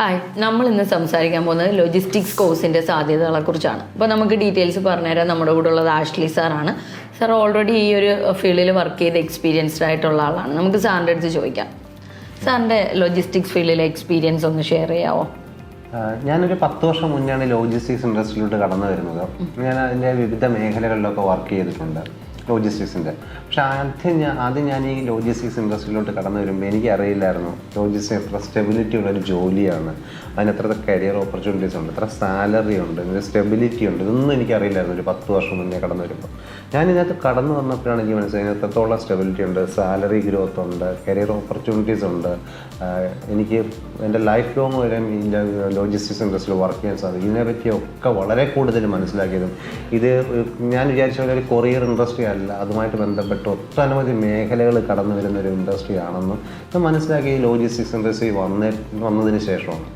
Hi നമ്മൾ ഇന്ന് സംസാരിക്കാൻ പോകുന്നത് ലോജിസ്റ്റിക്സ് കോഴ്സിന്റെ സാധ്യതകളെ കുറിച്ചാണ്. അപ്പോൾ നമുക്ക് ഡീറ്റെയിൽസ് പറഞ്ഞുതരാൻ നമ്മുടെ കൂടെ ഉള്ളത് ആഷ്ലി സാറാണ് സാർ ഓൾറെഡി ഈ ഒരു ഫീൽഡിൽ വർക്ക് ചെയ്ത് എക്സ്പീരിയൻസ്ഡ് ആയിട്ടുള്ള ആളാണ്. നമുക്ക് സാറിന്റെ അടുത്ത് ചോദിക്കാം. സാറിന്റെ ലോജിസ്റ്റിക്സ് ഫീൽഡിലെ എക്സ്പീരിയൻസ് ഒന്ന് ഷെയർ ചെയ്യാമോ ഞാനൊരു പത്ത് വർഷം മുന്നേ ആണ് ലോജിസ്റ്റിക്സ് ഇൻഡസ്ട്രിയിലോട്ട് കടന്നു വരുന്നത്. ഞാൻ അതിന്റെ വിവിധ മേഖലകളിലൊക്കെ വർക്ക് ചെയ്തിട്ടുണ്ട്. ലോജിസ്റ്റിക്സിന്റെ പക്ഷെ ആദ്യം ഞാൻ ആദ്യം ഞാൻ ഈ ലോജിസ്റ്റിക്സ് ഇൻഡസ്ട്രിയിലോട്ട് കടന്നു വരുമ്പോൾ എനിക്ക് അറിയില്ലായിരുന്നു ലോജിസ്റ്റിക്സ് സ്റ്റെബിലിറ്റി ഉള്ളൊരു ജോലിയാണ്. അതിന് എത്ര കരിയർ ഓപ്പർച്യൂണിറ്റീസ് ഉണ്ട് എത്ര സാലറി ഉണ്ട് ഇതിന്റെ സ്റ്റെബിലിറ്റി ഉണ്ട്. ഇതൊന്നും എനിക്കറിയില്ലായിരുന്നു ഒരു പത്ത് വർഷം മുന്നേ കടന്നു വരുമ്പോൾ ഞാൻ ഇതിനകത്ത് കടന്നു വന്നപ്പോഴാണ് എനിക്ക് മനസ്സിലായത് എത്രത്തോളം സ്റ്റെബിലിറ്റി ഉണ്ട് സാലറി ഗ്രോത്ത് ഉണ്ട് കരിയർ ഓപ്പർച്യൂണിറ്റീസ് ഉണ്ട്. എനിക്ക് എന്റെ ലൈഫ് ലോങ് വരെ ലോജിസ്റ്റിക്സ് ഇൻഡസ്ട്രിയിൽ വർക്ക് ചെയ്യാൻ സാധിക്കും. ഇതിനെപ്പറ്റിയൊക്കെ വളരെ കൂടുതൽ മനസ്സിലാക്കിയതും ഇത് ഞാൻ വിചാരിച്ച പോലെ ഒരു കൊറിയർ ഇൻഡസ്ട്രി അല്ല അതുമായിട്ട് ബന്ധപ്പെട്ട് ഒട്ടനവധി മേഖലകൾ കടന്നു വരുന്ന ഒരു ഇൻഡസ്ട്രി ആണെന്നും ഞാൻ മനസ്സിലാക്കി ലോജിസ്റ്റിക്സ് ഇൻഡസ്ട്രി വന്നേ വന്നതിന് ശേഷമാണ്.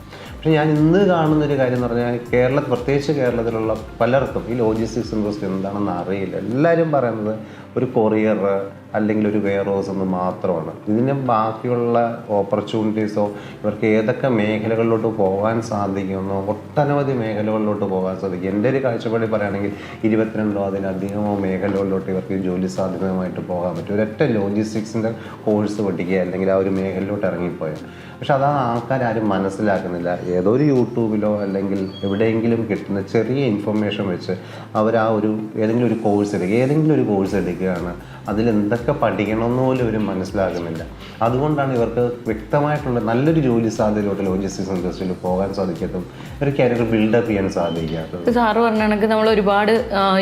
പക്ഷെ ഞാൻ ഇന്ന് കാണുന്ന ഒരു കാര്യം എന്ന് പറഞ്ഞാൽ കേരളത്തിൽ പ്രത്യേകിച്ച് കേരളത്തിലുള്ള പലർക്കും ഈ ലോജിസ്റ്റിക്സ് ഇൻഡസ്ട്രി എന്താണെന്ന് അറിയില്ല. എല്ലാവരും പറയുന്നത് ഒരു കൊറിയർ അല്ലെങ്കിൽ ഒരു വെയർ ഹൗസ് എന്ന് മാത്രമാണ്. ഇതിന് ബാക്കിയുള്ള ഓപ്പർച്യൂണിറ്റീസോ ഇവർക്ക് ഏതൊക്കെ മേഖലകളിലോട്ട് പോകാൻ സാധിക്കുമെന്നോ ഒട്ടനവധി മേഖലകളിലോട്ട് പോകാൻ സാധിക്കും. എന്റെ ഒരു കാഴ്ചപ്പാടിൽ പറയുകയാണെങ്കിൽ ഇരുപത്തിരണ്ടോ അതിലധികമോ മേഖലകളിലോട്ട് ഇവർക്ക് ജോലി സാധ്യതയുമായിട്ട് പോകാൻ പറ്റും. ഒരൊറ്റ ലോജിസ്റ്റിക്സിന്റെ കോഴ്സ് പഠിക്കുക അല്ലെങ്കിൽ ആ ഒരു മേഖലയിലോട്ട് ഇറങ്ങിപ്പോയാൽ. പക്ഷെ അതാ ആൾക്കാരും മനസ്സിലാക്കുന്നില്ല. ഏതോ ഒരു യൂട്യൂബിലോ അല്ലെങ്കിൽ എവിടെയെങ്കിലും കിട്ടുന്ന ചെറിയ ഇൻഫർമേഷൻ വെച്ച് അവർ ആ ഒരു ഏതെങ്കിലും ഒരു കോഴ്സ് എടുക്കുക. ഏതെങ്കിലും ഒരു കോഴ്സ് എടുക്കുകയാണ് അതിൽ എന്തൊക്കെ പഠിക്കണമെന്ന് പോലും ഇവർ മനസ്സിലാകുന്നില്ല. അതുകൊണ്ടാണ് ഇവർക്ക് വ്യക്തമായിട്ടുള്ള നല്ലൊരു ജോലി സാധ്യതയിലോട്ട് ലോജിസ്റ്റിക്സ് ഇൻഡസ്ട്രിയിൽ പോകാൻ സാധിക്കത്തും. ഒരു കരിയർ ബിൽഡപ്പ് ചെയ്യാൻ സാധിക്കാത്തത് സാറ് പറഞ്ഞ കണക്ക് നമ്മൾ ഒരുപാട്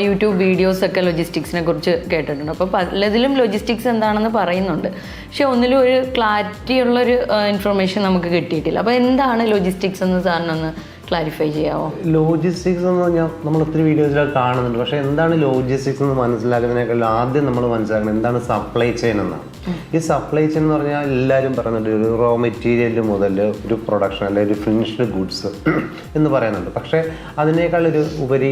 യൂട്യൂബ് വീഡിയോസ് ഒക്കെ ലോജിസ്റ്റിക്സിനെ കുറിച്ച് കേട്ടിട്ടുണ്ട്. അപ്പോൾ പലതിലും ലോജിസ്റ്റിക്സ് എന്താണെന്ന് പറയുന്നുണ്ട്. പക്ഷെ ഒന്നിലും ഒരു ക്ലാരിറ്റി ഉള്ളൊരു ഇൻഫർമേഷൻ നമുക്ക് കിട്ടിയിട്ടില്ല. അപ്പോൾ എന്താണ് ലോജിസ്റ്റിക്സ് എന്ന് സാറിനൊന്ന് ക്ലാരിഫൈ ചെയ്യാമോ ലോജിസ്റ്റിക്സ് എന്ന് പറഞ്ഞാൽ നമ്മൾ ഒത്തിരി വീഡിയോസിലൊക്കെ കാണുന്നുണ്ട്. പക്ഷേ എന്താണ് ലോജിസ്റ്റിക്സ് എന്ന് മനസ്സിലാക്കുന്നതിനേക്കാൾ ആദ്യം നമ്മൾ മനസ്സിലാക്കുന്നത് എന്താണ് സപ്ലൈ ചെയിൻ എന്നാണ് ഈ സപ്ലൈ ചെയിൻ എന്ന് പറഞ്ഞാൽ എല്ലാവരും പറയുന്നുണ്ട് ഒരു റോ മെറ്റീരിയൽ മുതൽ ഒരു പ്രൊഡക്ഷൻ അല്ലെങ്കിൽ ഒരു ഫിനിഷ്ഡ് ഗുഡ്സ് എന്ന് പറയുന്നുണ്ട്. പക്ഷേ അതിനേക്കാൾ ഒരു ഉപരി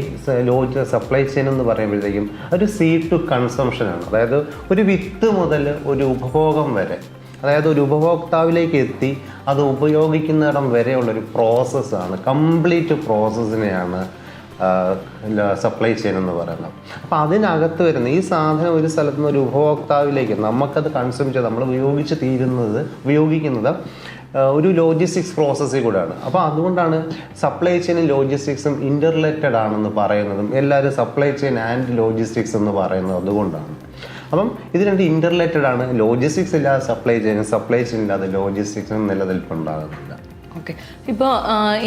ലോജ് സപ്ലൈ ചെയിൻ എന്ന് പറയുമ്പോഴത്തേക്കും ഒരു സീ ടു കൺസംഷനാണ് അതായത് ഒരു വിത്ത് മുതൽ ഒരു ഉപഭോഗം വരെ. അതായത് ഒരു ഉപഭോക്താവിലേക്ക് എത്തി അത് ഉപയോഗിക്കുന്നിടം വരെയുള്ളൊരു പ്രോസസ്സാണ്. കംപ്ലീറ്റ് പ്രോസസ്സിനെയാണ് സപ്ലൈ ചെയിൻ എന്ന് പറയുന്നത്. അപ്പോൾ അതിനകത്ത് വരുന്ന ഈ സാധനം ഒരു സ്ഥലത്ത് നിന്ന് ഒരു ഉപഭോക്താവിലേക്ക് നമുക്കത് കൺസ്യൂം ചെയ്ത് നമ്മൾ ഉപയോഗിച്ച് തീരുന്നത് ഉപയോഗിക്കുന്നത് ഒരു ലോജിസ്റ്റിക്സ് പ്രോസസ്സിൽ കൂടെയാണ്. അപ്പോൾ അതുകൊണ്ടാണ് സപ്ലൈ ചെയിനും ലോജിസ്റ്റിക്സും ഇന്റർലെറ്റഡ് ആണെന്ന് പറയുന്നതും എല്ലാവരും സപ്ലൈ ചെയിൻ ആൻഡ് ലോജിസ്റ്റിക്സ് എന്ന് പറയുന്നത് അതുകൊണ്ടാണ്. അപ്പം ഇത് രണ്ട് ഇന്റർലേറ്റഡ് ആണ്. ലോജിസ്റ്റിക്സ് ഇല്ലാതെ സപ്ലൈ ചെയിൻ സപ്ലൈ ചെയിൻ ഇല്ലാതെ ലോജിസ്റ്റിക്സും നിലനിൽപ്പുണ്ടാകുന്നില്ല ഓക്കെ ഇപ്പോൾ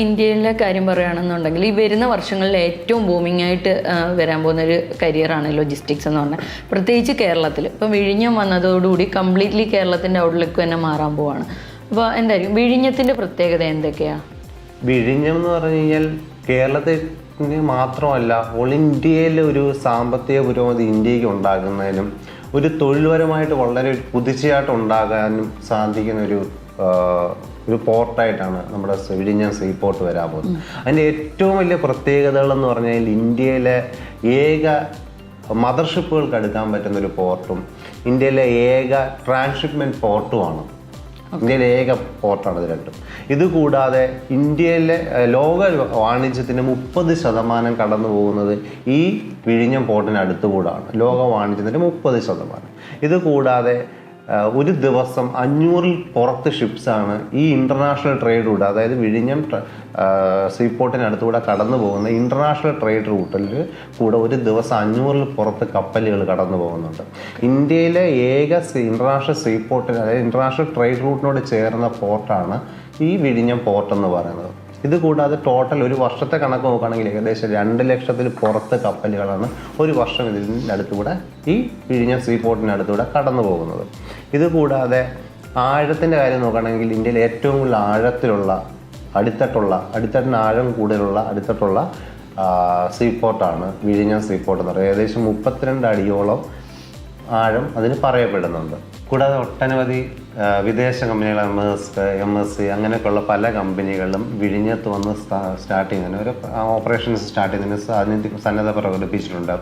ഇന്ത്യയിലെ കാര്യം പറയുകയാണെന്നുണ്ടെങ്കിൽ ഈ വരുന്ന വർഷങ്ങളിൽ ഏറ്റവും ബൂമിംഗ് ആയിട്ട് വരാൻ പോകുന്ന ഒരു കരിയറാണ് ലോജിസ്റ്റിക്സ് എന്ന് പറഞ്ഞാൽ. പ്രത്യേകിച്ച് കേരളത്തിൽ. ഇപ്പം വിഴിഞ്ഞം വന്നതോടുകൂടി കംപ്ലീറ്റ്ലി കേരളത്തിന്റെ ഔട്ട്ലുക്ക് തന്നെ മാറാൻ പോവാണ്. അപ്പോൾ എന്തായിരിക്കും? വിഴിഞ്ഞത്തിന്റെ പ്രത്യേകത എന്തൊക്കെയാണ് വിഴിഞ്ഞം എന്ന് പറഞ്ഞു കഴിഞ്ഞാൽ കേരളത്തിന് മാത്രമല്ല ഓൾ ഇന്ത്യയിലെ ഒരു സാമ്പത്തിക പുരോഗതി ഇന്ത്യയ്ക്ക് ഉണ്ടാകുന്നതിനും ഒരു തൊഴിൽപരമായിട്ട് വളരെ കുതിച്ചയായിട്ട് ഉണ്ടാകാനും സാധിക്കുന്ന ഒരു ഒരു പോർട്ടായിട്ടാണ് നമ്മുടെ വിഴിഞ്ഞം സീ പോർട്ട് വരാൻ പോകുന്നത്. അതിന്റെ ഏറ്റവും വലിയ പ്രത്യേകതകൾ എന്ന് പറഞ്ഞാൽ ഇന്ത്യയിലെ ഏക മദർഷിപ്പുകൾക്ക് എടുക്കാൻ പറ്റുന്ന ഒരു പോർട്ടും ഇന്ത്യയിലെ ഏക ട്രാൻസ്ഷിപ്മെന്റ് പോർട്ടുമാണ്. ഇന്ത്യയിലെ ഏക പോർട്ടാണ് ഇത് രണ്ടും. ഇത് കൂടാതെ ഇന്ത്യയിലെ ലോക വാണിജ്യത്തിന് മുപ്പത് ശതമാനം കടന്നു പോകുന്നത് ഈ വിഴിഞ്ഞം പോർട്ടിന് അടുത്തുകൂടാണ്. ലോക വാണിജ്യത്തിന്റെ മുപ്പത് ശതമാനം. ഇത് കൂടാതെ ഒരു ദിവസം അഞ്ഞൂറിൽ പുറത്ത് ഷിപ്സാണ് ഈ ഇന്റർനാഷണൽ ട്രേഡ് റൂട്ട് അതായത് വിഴിഞ്ഞം സീപോർട്ടിന് അടുത്തുകൂടെ കടന്നു പോകുന്ന ഇന്റർനാഷണൽ ട്രേഡ് റൂട്ടിൽ കൂടെ ഒരു ദിവസം അഞ്ഞൂറിൽ പുറത്ത് കപ്പലുകൾ കടന്നു പോകുന്നുണ്ട്. ഇന്ത്യയിലെ ഏക ഇന്റർനാഷണൽ സീപോർട്ടിന് അതായത് ഇന്റർനാഷണൽ ട്രേഡ് റൂട്ടിനോട് ചേർന്ന പോർട്ടാണ് ഈ വിഴിഞ്ഞം പോർട്ട് എന്ന് പറയുന്നത്. ഇത് കൂടാതെ ടോട്ടൽ ഒരു വർഷത്തെ കണക്ക് നോക്കുകയാണെങ്കിൽ ഏകദേശം രണ്ട് ലക്ഷത്തിൽ പുറത്ത് കപ്പലുകളാണ് ഒരു വർഷം ഇതിന്റെ അടുത്തുകൂടെ ഈ വിഴിഞ്ഞം സീ പോർട്ടിന്റെ അടുത്തുകൂടെ കടന്നു പോകുന്നത്. ഇത് കൂടാതെ ആഴത്തിന്റെ കാര്യം നോക്കുകയാണെങ്കിൽ ഇന്ത്യയിൽ ഏറ്റവും കൂടുതൽ ആഴത്തിലുള്ള അടിത്തട്ടുള്ള അടിത്തട്ടിന് ആഴം കൂടുതലുള്ള അടിത്തട്ടുള്ള സീ പോർട്ടാണ് വിഴിഞ്ഞം സീ പോർട്ട് എന്ന് പറയുന്നത്. ഏകദേശം മുപ്പത്തിരണ്ട് അടിയോളം ആഴം അതിന് പറയപ്പെടുന്നുണ്ട്. കൂടാതെ ഒട്ടനവധി വിദേശ കമ്പനികൾ M S M S C അങ്ങനെയൊക്കെയുള്ള പല കമ്പനികളും വിഴിഞ്ഞത്ത് വന്ന് സ്റ്റാർട്ട് ചെയ്യുന്നതിന് ഒരു ഓപ്പറേഷൻസ് സ്റ്റാർട്ട് ചെയ്യുന്നതിന് സാന്നിധ്യം സന്നദ്ധ പ്രകടിപ്പിച്ചിട്ടുണ്ട്.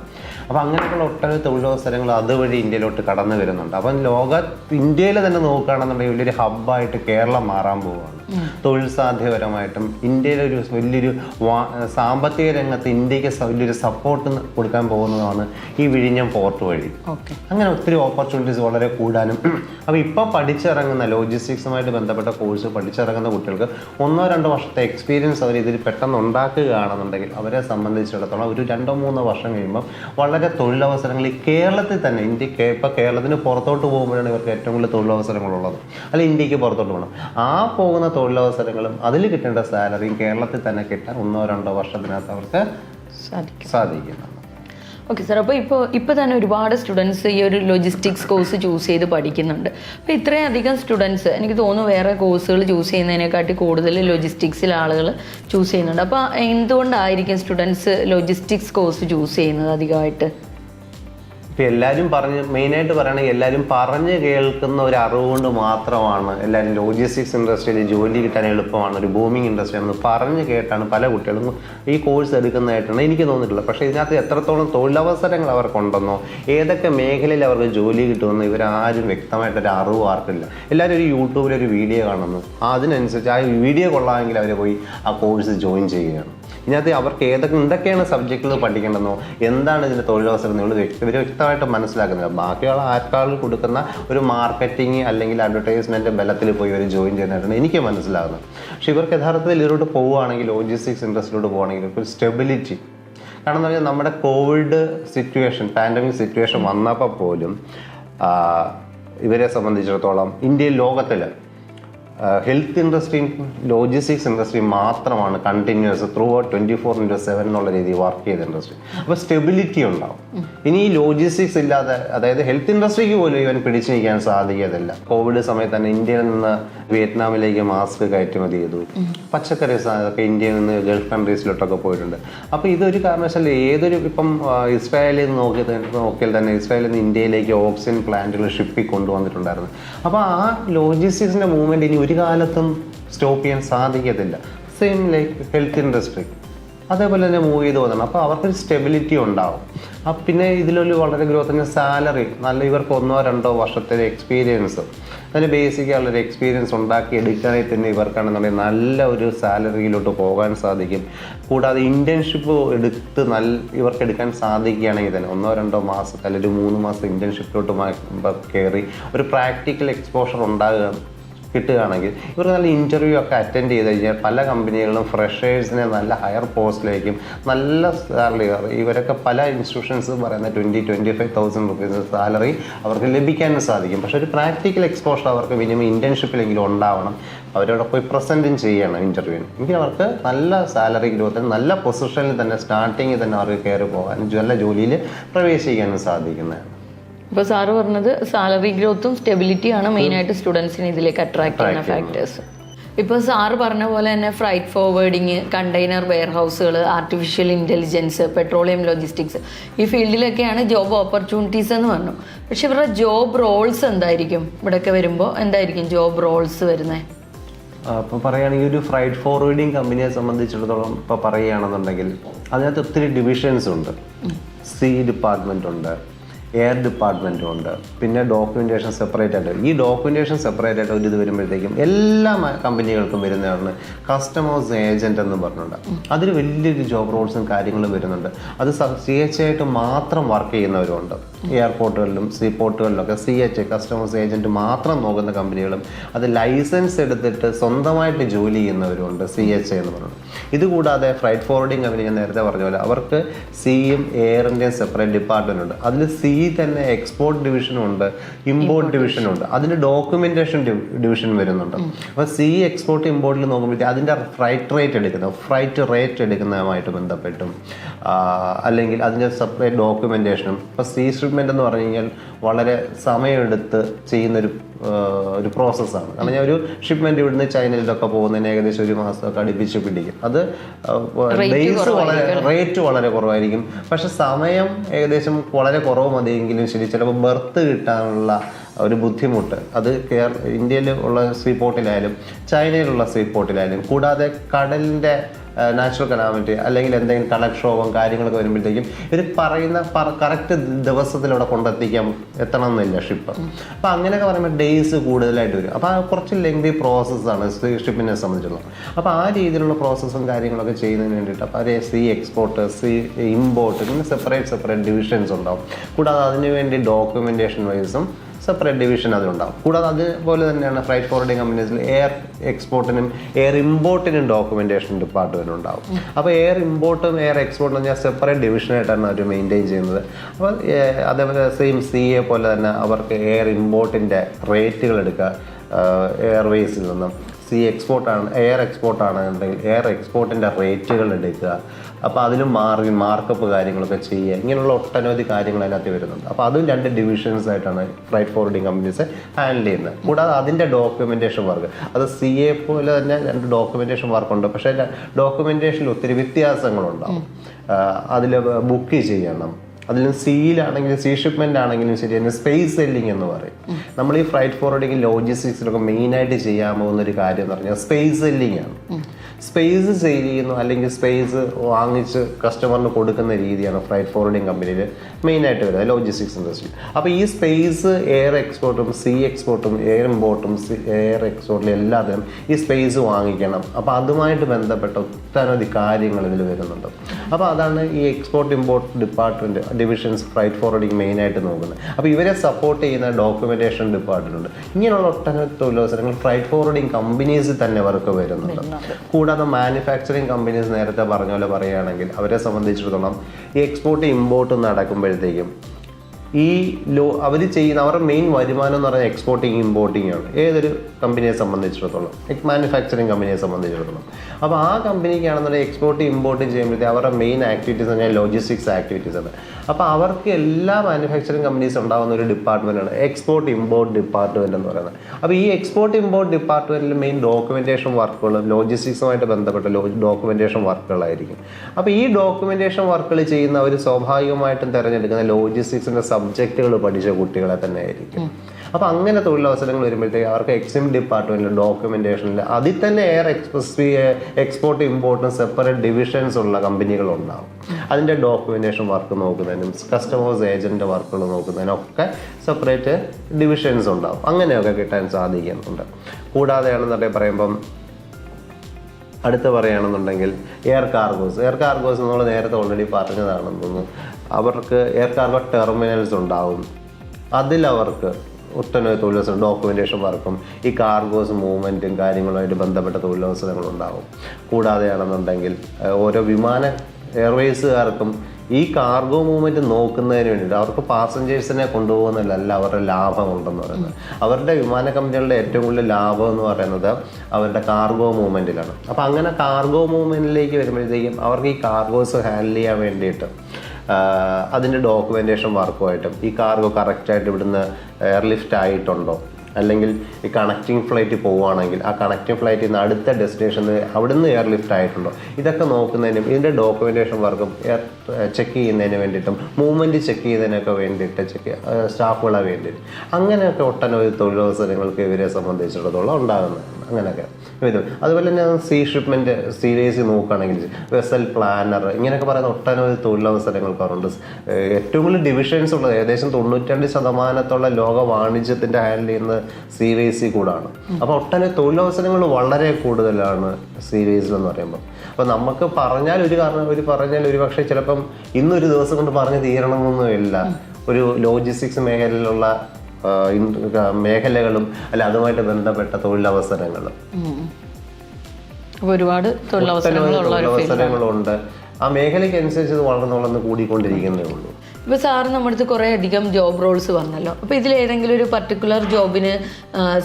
അപ്പോൾ അങ്ങനെയൊക്കെയുള്ള ഒട്ടനവധി തൊഴിലവസരങ്ങൾ അതുവഴി ഇന്ത്യയിലോട്ട് കടന്നു വരുന്നുണ്ട്. അപ്പം ലോക ഇന്ത്യയിൽ തന്നെ നോക്കുകയാണെന്നുണ്ടെങ്കിൽ വലിയൊരു ഹബ്ബായിട്ട് കേരളം മാറാൻ പോവുകയാണ്. തൊഴിൽ സാധ്യപരമായിട്ടും ഇന്ത്യയിലെ ഒരു വലിയൊരു വാ- സാമ്പത്തിക രംഗത്ത് ഇന്ത്യയ്ക്ക് വലിയൊരു സപ്പോർട്ട് കൊടുക്കാൻ പോകുന്നതാണ് ഈ വിഴിഞ്ഞം പോർട്ട് വഴി. അങ്ങനെ ഒത്തിരി ഓപ്പർച്യൂണിറ്റീസ് വളരെ കൂടാനും. അപ്പോൾ ഇപ്പോൾ പഠിച്ചിറങ്ങുന്ന ലോജിസ്റ്റിക്സുമായിട്ട് ബന്ധപ്പെട്ട കോഴ്സ് പഠിച്ചിറങ്ങുന്ന കുട്ടികൾക്ക് ഒന്നോ രണ്ടോ വർഷത്തെ എക്സ്പീരിയൻസ് അവർ ഇതിൽ പെട്ടെന്ന് ഉണ്ടാക്കുകയാണെന്നുണ്ടെങ്കിൽ അവരെ സംബന്ധിച്ചിടത്തോളം ഒരു രണ്ടോ മൂന്നോ വർഷം കഴിയുമ്പോൾ വളരെ തൊഴിലവസരങ്ങൾ ഈ കേരളത്തിൽ തന്നെ ഇന്ത്യയ്ക്ക് ഇപ്പോൾ കേരളത്തിന് പുറത്തോട്ട് പോകുമ്പോഴാണ് ഇവർക്ക് ഏറ്റവും കൂടുതൽ തൊഴിലവസരങ്ങളുള്ളത്. അല്ലെങ്കിൽ ഇന്ത്യയ്ക്ക് പുറത്തോട്ട് പോകണം. ആ പോകുന്ന തൊഴിലവസരങ്ങളും അതിൽ കിട്ടേണ്ട സാലറിയും കേരളത്തിൽ തന്നെ കിട്ടാൻ ഒന്നോ രണ്ടോ വർഷത്തിനകത്ത് അവർക്ക് സാധിക്കും. സാധിക്കുന്നതാണ് ഓക്കെ സാർ അപ്പോൾ ഇപ്പോൾ ഇപ്പോൾ തന്നെ ഒരുപാട് സ്റ്റുഡൻസ് ഈ ഒരു ലോജിസ്റ്റിക്സ് കോഴ്സ് ചൂസ് ചെയ്ത് പഠിക്കുന്നുണ്ട്. അപ്പോൾ ഇത്രയും അധികം സ്റ്റുഡൻസ് എനിക്ക് തോന്നുന്നു വേറെ കോഴ്സുകൾ ചൂസ് ചെയ്യുന്നതിനെക്കാട്ടി കൂടുതൽ ലോജിസ്റ്റിക്സിൽ ആളുകൾ ചൂസ് ചെയ്യുന്നുണ്ട്. അപ്പോൾ എന്തുകൊണ്ടായിരിക്കും സ്റ്റുഡൻസ് ലോജിസ്റ്റിക്സ് കോഴ്സ് ചൂസ് ചെയ്യുന്നത് അധികമായിട്ട്? ഇപ്പം എല്ലാവരും പറഞ്ഞ് മെയിനായിട്ട് പറയുകയാണെങ്കിൽ എല്ലാവരും പറഞ്ഞ് കേൾക്കുന്ന ഒരു അറിവ് കൊണ്ട് മാത്രമാണ് എല്ലാവരും ലോജിസ്റ്റിക്സ് ഇൻഡസ്ട്രിയിൽ ജോലി കിട്ടാൻ എളുപ്പമാണ് ഒരു ബൂമിങ് ഇൻഡസ്ട്രി എന്ന് പറഞ്ഞ് കേട്ടാണ് പല കുട്ടികളും ഈ കോഴ്സ് എടുക്കുന്നതായിട്ടാണ് എനിക്ക് തോന്നിയിട്ടുള്ളത്. പക്ഷേ ഇതിനകത്ത് എത്രത്തോളം തൊഴിലവസരങ്ങൾ അവർക്കുണ്ടെന്നോ ഏതൊക്കെ മേഖലയിൽ അവർക്ക് ജോലി കിട്ടുമെന്നോ ഇവരാരും വ്യക്തമായിട്ടൊരു അറിവ് ആർക്കില്ല. എല്ലാവരും ഒരു യൂട്യൂബിൽ ഒരു വീഡിയോ കാണുന്നു. അതിനനുസരിച്ച് ആ വീഡിയോ കൊള്ളാമെങ്കിൽ അവർ പോയി ആ കോഴ്സ് ജോയിൻ ചെയ്യുകയാണ്. ഇതിനകത്ത് അവർക്ക് ഏതൊക്കെ എന്തൊക്കെയാണ് സബ്ജക്റ്റുകൾ പഠിക്കേണ്ടതെന്നോ എന്താണ് ഇതിന്റെ തൊഴിലവസരം നിങ്ങൾ ഇവർ വ്യക്തമായിട്ട് മനസ്സിലാക്കുന്നില്ല. ബാക്കിയുള്ള ആൾക്കാർ കൊടുക്കുന്ന ഒരു മാർക്കറ്റിംഗ് അല്ലെങ്കിൽ അഡ്വർടൈസ്മെന്റ് ബലത്തിൽ പോയി ഒരു ജോയിൻ ചെയ്യുന്നതായിട്ടാണ് എനിക്ക് മനസ്സിലാകുന്നത്. പക്ഷേ ഇവർക്ക് യഥാർത്ഥത്തിൽ ഇതിലോട്ട് പോവുകയാണെങ്കിൽ ലോജിസ്റ്റിക്സ് ഇൻഡസ്ട്രിയിലോട്ട് പോവുകയാണെങ്കിൽ ഒരു സ്റ്റെബിലിറ്റി കാരണം എന്ന് പറഞ്ഞാൽ നമ്മുടെ കോവിഡ് സിറ്റുവേഷൻ പാൻഡമിക് സിറ്റുവേഷൻ വന്നപ്പോൾ പോലും ഇവരെ സംബന്ധിച്ചിടത്തോളം ഇന്ത്യയിൽ ലോകത്തിൽ ഹെൽത്ത് ഇൻഡസ്ട്രിയും ലോജിസ്റ്റിക്സ് ഇൻഡസ്ട്രിയും മാത്രമാണ് continuous throughout twenty four into seven എന്നുള്ള രീതിയിൽ വർക്ക് ചെയ്ത ഇൻഡസ്ട്രി അപ്പോൾ സ്റ്റെബിലിറ്റി ഉണ്ടാവും. ഇനി ഈ ലോജിസ്റ്റിക്സ് ഇല്ലാതെ അതായത് ഹെൽത്ത് ഇൻഡസ്ട്രിക്ക് പോലും ഇവൻ പിടിച്ചു നിൽക്കാൻ സാധിക്കത്തില്ല. കോവിഡ് സമയത്ത് തന്നെ ഇന്ത്യയിൽ നിന്ന് വിയറ്റ്നാമിലേക്ക് മാസ്ക് കയറ്റുമതി ചെയ്തു. പച്ചക്കറി സാധനമൊക്കെ ഇന്ത്യയിൽ നിന്ന് ഗൾഫ് കൺട്രീസിലോട്ടൊക്കെ പോയിട്ടുണ്ട്. അപ്പോൾ ഇതൊരു കാരണവശാലും ഏതൊരു ഇപ്പം ഇസ്രായേലിൽ നിന്ന് നോക്കി നോക്കിയാൽ തന്നെ ഇസ്രായേലിൽ നിന്ന് ഇന്ത്യയിലേക്ക് ഓക്സിജൻ പ്ലാന്റുകൾ ഷിപ്പിൽ കൊണ്ടുവന്നിട്ടുണ്ടായിരുന്നു. അപ്പോൾ ആ ലോജിസ്റ്റിക്സിന്റെ മൂവ്മെന്റ് ഇനി ഒരു കാലത്തും സ്റ്റോപ്പ് ചെയ്യാൻ സാധിക്കത്തില്ല. സെയിം ലൈക്ക് ഹെൽത്ത് ഇൻഡസ്ട്രി അതേപോലെ തന്നെ മൂവ് ചെയ്ത് പോകുന്നതാണ് അപ്പോൾ അവർക്കൊരു സ്റ്റെബിലിറ്റി ഉണ്ടാവും. അപ്പം പിന്നെ ഇതിലൊരു വളരെ ഗ്രോത്ത് തന്നെ സാലറി നല്ല ഇവർക്ക് ഒന്നോ രണ്ടോ വർഷത്തെ എക്സ്പീരിയൻസ് അതിന് ബേസിക് ഉള്ളൊരു എക്സ്പീരിയൻസ് ഉണ്ടാക്കി എടുക്കാനായി തന്നെ ഇവർക്കാണെന്നുണ്ടെങ്കിൽ നല്ല ഒരു സാലറിയിലോട്ട് പോകാൻ സാധിക്കും. കൂടാതെ ഇന്റേൺഷിപ്പ് എടുത്ത് നല്ല ഇവർക്ക് എടുക്കാൻ സാധിക്കുകയാണെങ്കിൽ തന്നെ ഒന്നോ രണ്ടോ മാസം അല്ലെങ്കിൽ ഒരു മൂന്ന് മാസം ഇന്റേൺഷിപ്പിലോട്ട് കയറി ഒരു പ്രാക്ടിക്കൽ എക്സ്പോഷർ ഉണ്ടാകുക. കിട്ടുകയാണെങ്കിൽ ഇവർ നല്ല ഇന്റർവ്യൂ ഒക്കെ അറ്റൻഡ് ചെയ്ത് കഴിഞ്ഞാൽ പല കമ്പനികളിലും ഫ്രഷേഴ്സിനെ നല്ല ഹയർ പോസ്റ്റിലേക്കും നല്ല സാലറി ഇവരൊക്കെ പല ഇൻസ്റ്റിറ്റ്യൂഷൻസ് പറയുന്ന twenty twenty five thousand rupees salary അവർക്ക് ലഭിക്കാനും സാധിക്കും. പക്ഷേ ഒരു പ്രാക്ടിക്കൽ എക്സ്പോഷർ അവർക്ക് മിനിമം ഇന്റേൺഷിപ്പിലെങ്കിലും ഉണ്ടാവണം. അവരവിടെ പോയി പ്രസന്റും ചെയ്യണം ഇന്റർവ്യൂവിന് എങ്കിൽ അവർക്ക് നല്ല സാലറി ഗ്രോത്തിന് നല്ല പൊസിഷനിൽ തന്നെ സ്റ്റാർട്ടിങ്ങിൽ തന്നെ അവർക്ക് കയറി പോകാനും നല്ല ജോലിയിൽ പ്രവേശിക്കാനും സാധിക്കുന്നതാണ്. ഇപ്പോൾ സാറ് പറഞ്ഞത് സാലറി ഗ്രോത്തും സ്റ്റെബിലിറ്റിയാണ് മെയിനായിട്ട് സ്റ്റുഡൻസിനെ ഇതിലേക്ക് അട്രാക്ട് ചെയ്യുന്ന ഫാക്ടേഴ്സ് ഇപ്പോൾ സാറ് പറഞ്ഞ പോലെ തന്നെ ഫ്രൈറ്റ് ഫോർവേഡിങ് കണ്ടെയ്നർ വെയർ ഹൗസുകൾ ആർട്ടിഫിഷ്യൽ ഇന്റലിജൻസ് പെട്രോളിയം ലോജിസ്റ്റിക്സ് ഈ ഫീൽഡിലൊക്കെയാണ് ജോബ് ഓപ്പർച്യൂണിറ്റീസ് എന്ന് പറഞ്ഞു. പക്ഷെ ഇവരുടെ ജോബ് റോൾസ് എന്തായിരിക്കും? ഇവിടെയൊക്കെ വരുമ്പോൾ എന്തായിരിക്കും ജോബ് റോൾസ് വരുന്നത് അപ്പോൾ പറയുകയാണെങ്കിൽ ഒരു ഫ്രൈറ്റ് ഫോർവേഡിങ് കമ്പനിയെ സംബന്ധിച്ചിടത്തോളം ഇപ്പോൾ പറയുകയാണെന്നുണ്ടെങ്കിൽ അതിനകത്ത് ഒത്തിരി ഡിവിഷൻസ് ഉണ്ട്. സി ഡിപ്പാർട്ട്മെന്റ് ഉണ്ട്. എയർ ഡിപ്പാർട്ട്മെന്റും ഉണ്ട് പിന്നെ ഡോക്യുമെന്റേഷൻ സെപ്പറേറ്റ് ആയിട്ട്. ഈ ഡോക്യുമെന്റേഷൻ സെപ്പറേറ്റ് ആയിട്ട് ഒരു ഇത് വരുമ്പോഴത്തേക്കും എല്ലാ കമ്പനികൾക്കും വരുന്നതാണ് കസ്റ്റമേഴ്സ് ഏജന്റ് എന്ന് പറഞ്ഞിട്ടുണ്ട്. അതിൽ വലിയൊരു ജോബ് റോൾസും കാര്യങ്ങളും വരുന്നുണ്ട്. അത് സി എച്ച് ആയിട്ട് മാത്രം വർക്ക് ചെയ്യുന്നവരുണ്ട്. എയർപോർട്ടുകളിലും സീ പോർട്ടുകളിലൊക്കെ സി എച്ച് കസ്റ്റമേഴ്സ് ഏജന്റ് മാത്രം നോക്കുന്ന കമ്പനികളും അത് ലൈസൻസ് എടുത്തിട്ട് സ്വന്തമായിട്ട് ജോലി ചെയ്യുന്നവരുണ്ട് സി എച്ച് എന്ന് പറഞ്ഞു ഇതുകൂടാതെ ഫ്ലൈറ്റ് ഫോർവേഡിംഗ് കമ്പനി ഞാൻ നേരത്തെ പറഞ്ഞ പോലെ അവർക്ക് സിയും എയറിന്റെയും സെപ്പറേറ്റ് ഡിപ്പാർട്ട്മെന്റ് ഉണ്ട് അതിൽ സി തന്നെ എക്സ്പോർട്ട് ഡിവിഷനും ഉണ്ട് ഇമ്പോർട്ട് ഡിവിഷനും ഉണ്ട്. അതിന് ഡോക്യുമെന്റേഷൻ ഡിവിഷൻ വരുന്നുണ്ട്. അപ്പോൾ സി എക്സ്പോർട്ട് ഇമ്പോർട്ടിൽ നോക്കുമ്പോഴത്തേക്ക് അതിന്റെ ഫ്രൈറ്റ് റേറ്റ് എടുക്കുന്ന ഫ്രൈറ്റ് റേറ്റ് എടുക്കുന്നതുമായിട്ട് ബന്ധപ്പെട്ടും അല്ലെങ്കിൽ അതിന്റെ സെപ്പറേറ്റ് ഡോക്യുമെന്റേഷനും ഇപ്പോൾ സി ഷിപ്മെന്റ് എന്ന് പറഞ്ഞു കഴിഞ്ഞാൽ വളരെ സമയമെടുത്ത് ചെയ്യുന്നൊരു ഒരു പ്രോസസ്സാണ് കാരണം ഞാൻ ഒരു ഷിപ്മെന്റ് ഇവിടുന്ന് ചൈനയിലൊക്കെ പോകുന്നതിന് ഏകദേശം ഒരു മാസമൊക്കെ അടുപ്പിച്ച് പിടിക്കും. അത് ഡേയ്സ് വളരെ റേറ്റ് വളരെ കുറവായിരിക്കും. പക്ഷെ സമയം ഏകദേശം വളരെ കുറവ് മതിയെങ്കിലും ശരി ചിലപ്പോൾ ബർത്ത് കിട്ടാനുള്ള ഒരു ബുദ്ധിമുട്ട്. അത് കേരള ഇന്ത്യയിൽ ഉള്ള സീ പോർട്ടിലായാലും ചൈനയിലുള്ള സീ പോർട്ടിലായാലും കൂടാതെ കടലിന്റെ നാച്ചുറൽ കലാമിറ്റി അല്ലെങ്കിൽ എന്തെങ്കിലും കടക്ഷോഭം കാര്യങ്ങളൊക്കെ വരുമ്പോഴത്തേക്കും ഇവർ പറയുന്ന കറക്റ്റ് ദിവസത്തിൽ അവിടെ കൊണ്ടെത്തിക്കാൻ എത്തണം എന്നില്ല ഷിപ്പ് അപ്പോൾ അങ്ങനെയൊക്കെ പറയുമ്പോൾ ഡേയ്സ് കൂടുതലായിട്ട് വരും. അപ്പോൾ കുറച്ച് ലെങ്തി പ്രോസസ്സാണ് ഷിപ്പിനെ സംബന്ധിച്ചുള്ളത് അപ്പോൾ ആ രീതിയിലുള്ള പ്രോസസ്സും കാര്യങ്ങളൊക്കെ ചെയ്യുന്നതിന് വേണ്ടിയിട്ട് അപ്പോൾ അതേ സി എക്സ്പോർട്ട് സി ഇമ്പോർട്ട് ഇങ്ങനെ സെപ്പറേറ്റ് സെപ്പറേറ്റ് ഡിവിഷൻസ് ഉണ്ടാവും. കൂടാതെ അതിനുവേണ്ടി ഡോക്യുമെന്റേഷൻ വൈസും സെപ്പറേറ്റ് ഡിവിഷൻ അതിലുണ്ടാവും. കൂടാതെ അതുപോലെ തന്നെയാണ് ഫ്ലൈറ്റ് ഫോർവേഡിംഗ് കമ്പനീസിൽ എയർ എക്സ്പോർട്ടിനും എയർ ഇമ്പോർട്ടിനും ഡോക്യുമെന്റേഷൻ ഡിപ്പാർട്ട്മെന്റ് ഉണ്ടാവും. അപ്പോൾ എയർ ഇമ്പോർട്ടും എയർ എക്സ്പോർട്ടും ഞാൻ സെപ്പറേറ്റ് ഡിവിഷനായിട്ടാണ് അവർ മെയിന്റെയിൻ ചെയ്യുന്നത്. അപ്പോൾ അതേപോലെ സെയിം സി എ പോലെ തന്നെ അവർക്ക് എയർ ഇമ്പോർട്ടിന്റെ റേറ്റുകൾ എടുക്കുക എയർവേസിൽ നിന്നും. സി എക്സ്പോർട്ടാണ് എയർ എക്സ്പോർട്ടാണെന്നുണ്ടെങ്കിൽ എയർ എക്സ്പോർട്ടിന്റെ റേറ്റുകൾ എടുക്കുക. അപ്പോൾ അതിലും മാറി മാർക്കപ്പ് കാര്യങ്ങളൊക്കെ ചെയ്യുക ഇങ്ങനെയുള്ള ഒട്ടനവധി കാര്യങ്ങൾ അതിനകത്ത് വരുന്നുണ്ട്. അപ്പോൾ അതും രണ്ട് ഡിവിഷൻസ് ആയിട്ടാണ് ഫ്ലൈറ്റ് ഫോർവേഡിംഗ് കമ്പനീസ് ഹാൻഡിൽ ചെയ്യുന്നത്. കൂടാതെ അതിന്റെ ഡോക്യുമെന്റേഷൻ വർക്ക് അത് സി എ പോലെ തന്നെ രണ്ട് ഡോക്യുമെന്റേഷൻ വർക്കുണ്ട് പക്ഷേ ഡോക്യുമെന്റേഷനിൽ ഒത്തിരി വ്യത്യാസങ്ങളുണ്ടാവും. അതിൽ ബുക്ക് ചെയ്യണം അതിലും സീലാണെങ്കിലും സീ ഷിപ്മെന്റ് ആണെങ്കിലും ശരി സ്പേസ് സെല്ലിംഗ് എന്ന് പറയും. നമ്മൾ ഈ ഫ്രൈറ്റ് ഫോർവേഡിംഗ് ലോജിസ്റ്റിക്സിലൊക്കെ മെയിനായിട്ട് ചെയ്യാൻ പോകുന്ന ഒരു കാര്യം എന്ന് പറഞ്ഞാൽ സ്പേസ് സെല്ലിംഗ് ആണ്. സ്പേസ് സെയിൽ ചെയ്യുന്നു അല്ലെങ്കിൽ സ്പേസ് വാങ്ങിച്ച് കസ്റ്റമറിന് കൊടുക്കുന്ന രീതിയാണ് ഫ്ലൈറ്റ് ഫോർവേഡിംഗ് കമ്പനിയിൽ മെയിനായിട്ട് വരുന്നത് ലോജിസ്റ്റിക്സ് ഇൻഡസ്ട്രി അപ്പോൾ ഈ സ്പേസ് എയർ എക്സ്പോർട്ടും സീ എക്സ്പോർട്ടും എയർ ഇമ്പോർട്ടും എയർ എക്സ്പോർട്ടിലും എല്ലാത്തിനും ഈ സ്പേസ് വാങ്ങിക്കണം. അപ്പോൾ അതുമായിട്ട് ബന്ധപ്പെട്ട ഒട്ടനവധി കാര്യങ്ങൾ ഇതിൽ വരുന്നുണ്ട്. അപ്പോൾ അതാണ് ഈ export import department divisions flight forwarding മെയിനായിട്ട് നോക്കുന്നത്. അപ്പോൾ ഇവരെ സപ്പോർട്ട് ചെയ്യുന്ന ഡോക്യുമെന്റേഷൻ ഡിപ്പാർട്ട്മെന്റ് ഉണ്ട്. ഇങ്ങനെയുള്ള ഒട്ടനവധി തൊഴിലവസരങ്ങൾ ഫ്രൈറ്റ് ഫോർവേഡിംഗ് കമ്പനീസ് തന്നെ വർക്ക് വരുന്നുണ്ട്. കൂടാതെ മാനുഫാക്ചറിങ് കമ്പനീസ് നേരത്തെ പറഞ്ഞ പോലെ പറയുകയാണെങ്കിൽ അവരെ സംബന്ധിച്ചിടത്തോളം ഈ എക്സ്പോർട്ട് ഇമ്പോർട്ട് നടക്കുമ്പോഴത്തേക്കും ഈ ലോ അവർ ചെയ്യുന്ന അവരുടെ മെയിൻ വരുമാനം എന്ന് പറഞ്ഞാൽ എക്സ്പോർട്ടിങ് ഇമ്പോർട്ടിങ് ആണ്. ഏതൊരു കമ്പനിയെ സംബന്ധിച്ചിടത്തോളം? മാനുഫാക്ചറിങ് കമ്പനിയെ സംബന്ധിച്ചിടത്തോളം. അപ്പോൾ ആ കമ്പനിക്കാണെന്നുണ്ടെങ്കിൽ എക്സ്പോർട്ട് ഇമ്പോർട്ടും ചെയ്യുമ്പോഴത്തേക്ക് അവരുടെ മെയിൻ ആക്ടിവിറ്റീസ് തന്നെ ലോജിസ്റ്റിക്സ് ആക്ടിവിറ്റീസ് ആണ്. അപ്പോൾ അവർക്ക് എല്ലാ മാനുഫാക്ചറിങ് കമ്പനീസ് ഉണ്ടാകുന്ന ഒരു ഡിപ്പാർട്ട്മെന്റാണ് എക്സ്പോർട്ട് ഇമ്പോർട്ട് ഡിപ്പാർട്ട്മെന്റ് എന്ന് പറയുന്നത്. അപ്പോൾ ഈ എക്സ്പോർട്ട് ഇമ്പോർട്ട് ഡിപ്പാർട്ട്മെന്റിൽ മെയിൻ ഡോക്യുമെന്റേഷൻ വർക്കുകളും ലോജിസ്റ്റിക്സുമായിട്ട് ബന്ധപ്പെട്ട ഡോക്യുമെന്റേഷൻ വർക്കുകളായിരിക്കും അപ്പോൾ ഈ ഡോക്യുമെന്റേഷൻ വർക്കുകൾ ചെയ്യുന്ന അവർ സ്വാഭാവികമായിട്ടും തിരഞ്ഞെടുക്കുന്ന ലോജിസ്റ്റിക്സിന്റെ സബ്ജക്റ്റുകൾ പഠിച്ച കുട്ടികളെ തന്നെ ആയിരിക്കും അപ്പോൾ അങ്ങനെ തൊഴിലവസരങ്ങൾ വരുമ്പോഴത്തേക്ക് അവർക്ക് എക്സിം ഡിപ്പാർട്ട്മെന്റിൽ ഡോക്യുമെന്റേഷനിൽ അതിൽ തന്നെ എയർ എക്സ്പ്രസ് എക്സ്പോർട്ട് ഇമ്പോർട്ടും സെപ്പറേറ്റ് ഡിവിഷൻസ് ഉള്ള കമ്പനികളുണ്ടാവും. അതിന്റെ ഡോക്യുമെന്റേഷൻ വർക്ക് നോക്കുന്നതിനും കസ്റ്റമേഴ്സ് ഏജന്റ് വർക്കുകൾ നോക്കുന്നതിനും ഒക്കെ സെപ്പറേറ്റ് ഡിവിഷൻസ് ഉണ്ടാവും. അങ്ങനെയൊക്കെ കിട്ടാൻ സാധിക്കുന്നുണ്ട്. കൂടാതെയാണെന്നുണ്ടെങ്കിൽ പറയുമ്പം അടുത്ത് പറയുകയാണെന്നുണ്ടെങ്കിൽ എയർ കാർഗോസ് എയർ കാർഗോസ് നമ്മൾ നേരത്തെ ഓൾറെഡി പറഞ്ഞതാണെന്ന് തോന്നുന്നു. അവർക്ക് എയർ കാർഗോ ടെർമിനൽസ് ഉണ്ടാവും. അതിലവർക്ക് ഒട്ടനവധി തൊഴിലവസരം ഡോക്യുമെന്റേഷൻ വർക്കും ഈ കാർഗോസ് മൂവ്മെന്റും കാര്യങ്ങളുമായിട്ട് ബന്ധപ്പെട്ട തൊഴിലവസരങ്ങളുണ്ടാകും കൂടാതെയാണെന്നുണ്ടെങ്കിൽ ഓരോ വിമാന എയർവേസുകാർക്കും ഈ കാർഗോ മൂവ്മെന്റ് നോക്കുന്നതിന് വേണ്ടിയിട്ട് അവർക്ക് പാസഞ്ചേഴ്സിനെ കൊണ്ടുപോകുന്നതിലല്ല അവരുടെ ലാഭമുണ്ടെന്ന് പറയുന്നത്. അവരുടെ വിമാന കമ്പനികളുടെ ഏറ്റവും കൂടുതൽ ലാഭം എന്ന് പറയുന്നത് അവരുടെ കാർഗോ മൂവ്മെന്റിലാണ് അപ്പോൾ അങ്ങനെ കാർഗോ മൂവ്മെന്റിലേക്ക് വരുമ്പോഴത്തേക്കും അവർക്ക് ഈ കാർഗോസ് ഹാൻഡിൽ ചെയ്യാൻ വേണ്ടിയിട്ട് അതിന്റെ ഡോക്യുമെന്റേഷൻ വർക്കുമായിട്ടും ഈ കാർഗോ കറക്റ്റായിട്ട് ഇവിടുന്ന് എയർലിഫ്റ്റ് ആയിട്ടുണ്ടോ? അല്ലെങ്കിൽ ഈ കണക്റ്റിംഗ് ഫ്ലൈറ്റ് പോവുകയാണെങ്കിൽ ആ കണക്റ്റിംഗ് ഫ്ലൈറ്റിൽ നിന്ന് അടുത്ത ഡെസ്റ്റിനേഷനിൽ അവിടുന്ന് എയർലിഫ്റ്റ് ആയിട്ടുണ്ടോ? ഇതൊക്കെ നോക്കുന്നതിനും ഇതിന്റെ ഡോക്യുമെന്റേഷൻ വർക്കും ചെക്ക് ചെയ്യുന്നതിന് വേണ്ടിയിട്ടും മൂവ്മെന്റ് ചെക്ക് ചെയ്യുന്നതിനൊക്കെ വേണ്ടിയിട്ട് ചെക്ക് സ്റ്റാഫുകളെ വേണ്ടിയിട്ട്. അങ്ങനെയൊക്കെ ഒട്ടനവധി തൊഴിലവസരങ്ങൾക്ക് ഇവരെ സംബന്ധിച്ചിടത്തോളം ഉണ്ടാകുന്നതാണ് അങ്ങനെയൊക്കെ. ഇത്. അതുപോലെ തന്നെ സീ ഷിപ്മെന്റ് സീരീസ് നോക്കുകയാണെങ്കിൽ വെസൽ പ്ലാനർ ഇങ്ങനെയൊക്കെ പറയുന്ന ഒട്ടനവധി തൊഴിലവസരങ്ങൾ കുറവുണ്ട് ഏറ്റവും കൂടുതൽ ഡിവിഷൻസ് ഉള്ളത് ഏകദേശം തൊണ്ണൂറ്റിരണ്ട് ശതമാനത്തോളം ലോക വാണിജ്യത്തിന്റെ ഹാൻഡിൽ ചെയ്യുന്നത് സീരീസ് കൂടാണ്. അപ്പോൾ ഒട്ടനവധി തൊഴിലവസരങ്ങൾ വളരെ കൂടുതലാണ് സീരീസ് എന്ന് പറയുമ്പോൾ അപ്പോൾ നമുക്ക് പറഞ്ഞാൽ ഒരു കാരണം ഒരു പറഞ്ഞാൽ ഒരു പക്ഷേ ചിലപ്പം ഇന്നൊരു ദിവസം കൊണ്ട് പറഞ്ഞ് തീരണമെന്നൊന്നുമില്ല. ഒരു ലോജിസ്റ്റിക്സ് മേഖലയിലുള്ള മേഖലകളും അല്ല അതുമായിട്ട് ബന്ധപ്പെട്ട തൊഴിലവസരങ്ങളും. ഒരുപാട് തൊഴിലവസരങ്ങളുണ്ട്. ആ മേഖലയ്ക്ക് അനുസരിച്ച് ഇത് വളർന്ന് വളർന്ന് കൂടിക്കൊണ്ടിരിക്കുന്നേ ഉള്ളൂ. ഇപ്പോൾ സാറ് നമ്മുടെ അടുത്ത് കുറേ അധികം ജോബ് റോൾസ് വന്നല്ലോ. അപ്പോൾ ഇതിൽ ഏതെങ്കിലും ഒരു പർട്ടിക്കുലർ ജോബിന്